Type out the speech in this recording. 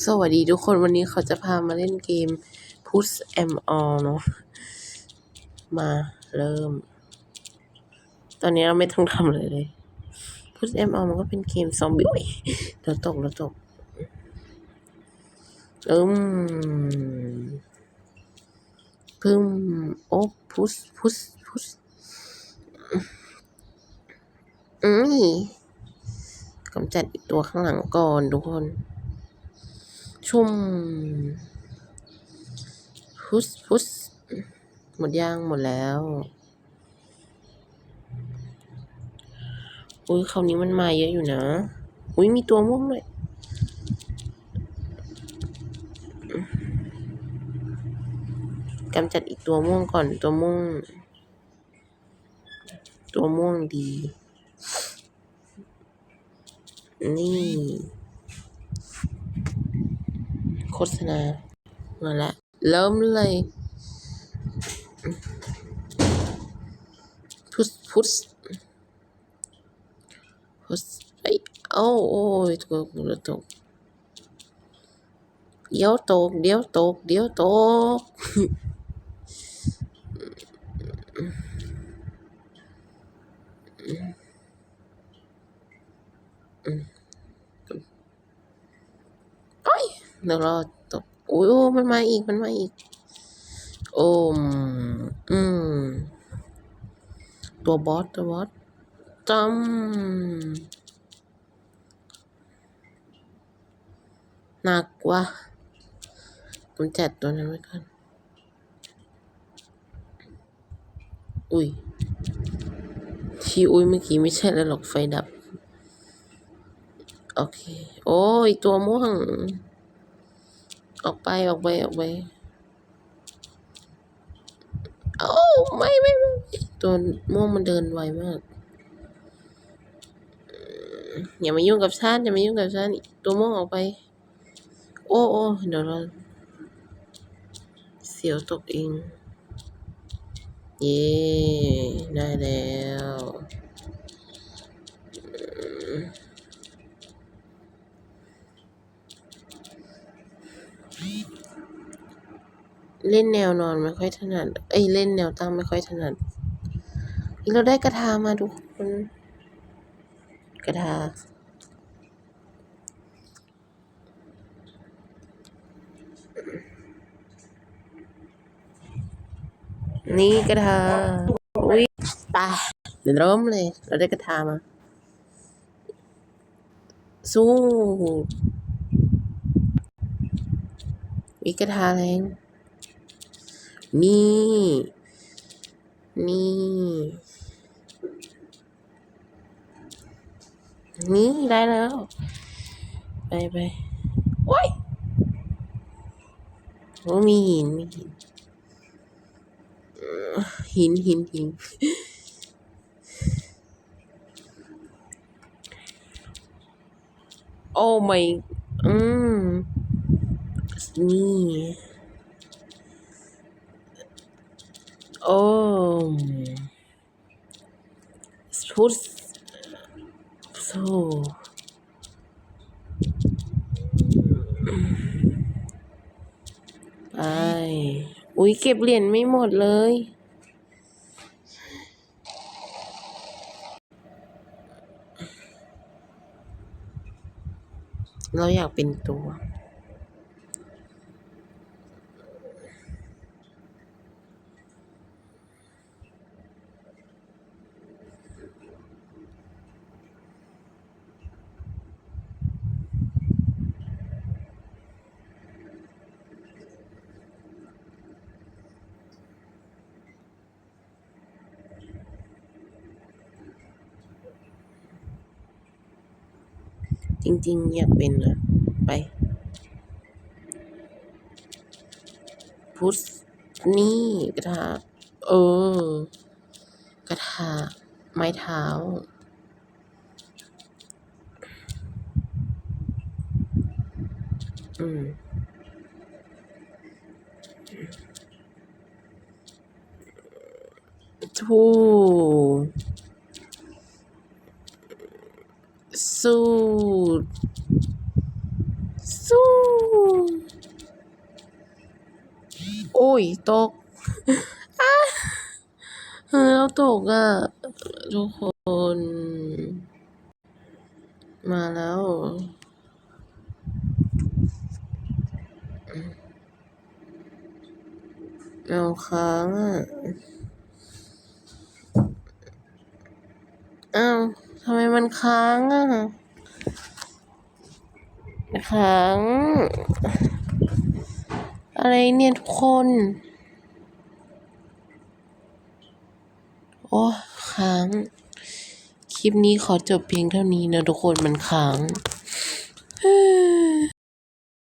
สวัสดีทุกคนวันนี้เขาจะพามาเล่นเกม Push M All เนาะมาเริ่ม ตอนนี้เราไม่ต้องทำอะไรเลย Push M All มันก็เป็นเกมซอมบี้โอ้ยเราตกเราตกอืมพึ่มโอ้พุชพุชพุชอืมกำจัดอีกตัวข้างหลังก่อนทุกคน ชุ่มพุชพุชหมดย่างหมดแล้วอุ้ยคราวนี้มันมาเยอะอยู่นะ อุ้ยมีตัวม่วงด้วยกำจัดอีกตัวม่วงก่อนตัวม่วง ตัวม่วงดี นี่ ฆษณา มาละ เริ่มเลยพุชพุชพุชไอยโอ้โอ้ยตกเดี๋ยวตก เดี๋ยวตก เดี๋ยวตกเดี๋ยวตกโอ้ย เดี๋ยวรอตกโอ้ยโอ้มันมาอีกมันมาอีก โอ้มอืม ตัวบอสตัวบอสจำหนักว่ะผมจัดตัวนั้นไว้ก่อน อุ้ยที่อุ้ยเมื่อกี้ไม่ใช่แล้วหรอกไฟดับ โอเค โอ้ย ตัวม่วง ออกไปออกไปออกไปโอ้ไม่ไม่ไม่ตัวม่วงมันเดินไวมากอย่ามายุ่งกับฉันอย่ามายุ่งกับฉันตัวม่วงออกไป โอ้โอ้เดี๋ยวเราเสียวตกเอง เย่ได้แล้ว เล่นแนวนอนไม่ค่อยถนัด เอ้ยเล่นแนวตั้งไม่ค่อยถนัดเราได้กระทามาทุกคน กระทา นี่กระทา อุ้ยไปเดี๋ยวเริ่มเลย เราได้กระทามา สู้ วิกทาแรงนี่ นี่ นี่ได้แล้ว ไปไปโอ้ยโอ้มีหิน มีหินเหินหินหินโอ้ไม่อืม นี่โอ้ชุดโซไปอุ้ยเก็บเหรียญไม่หมดเลย เราอยากเป็นตัว จริง ๆ อยากเป็นนะ ไป พุทธนี่กระทาเออ กระทาไม้เท้า อืมทู สู้ สู้ โอ้ย ตกเออเราตกอะ ทุกคน มาแล้วเอาค้างอะ ทำไมมันค้างอะค้าง อะไรเนี่ยทุกคน โอ้ค้าง คลิปนี้ขอจบเพียงเท่านี้นะทุกคนมันค้าง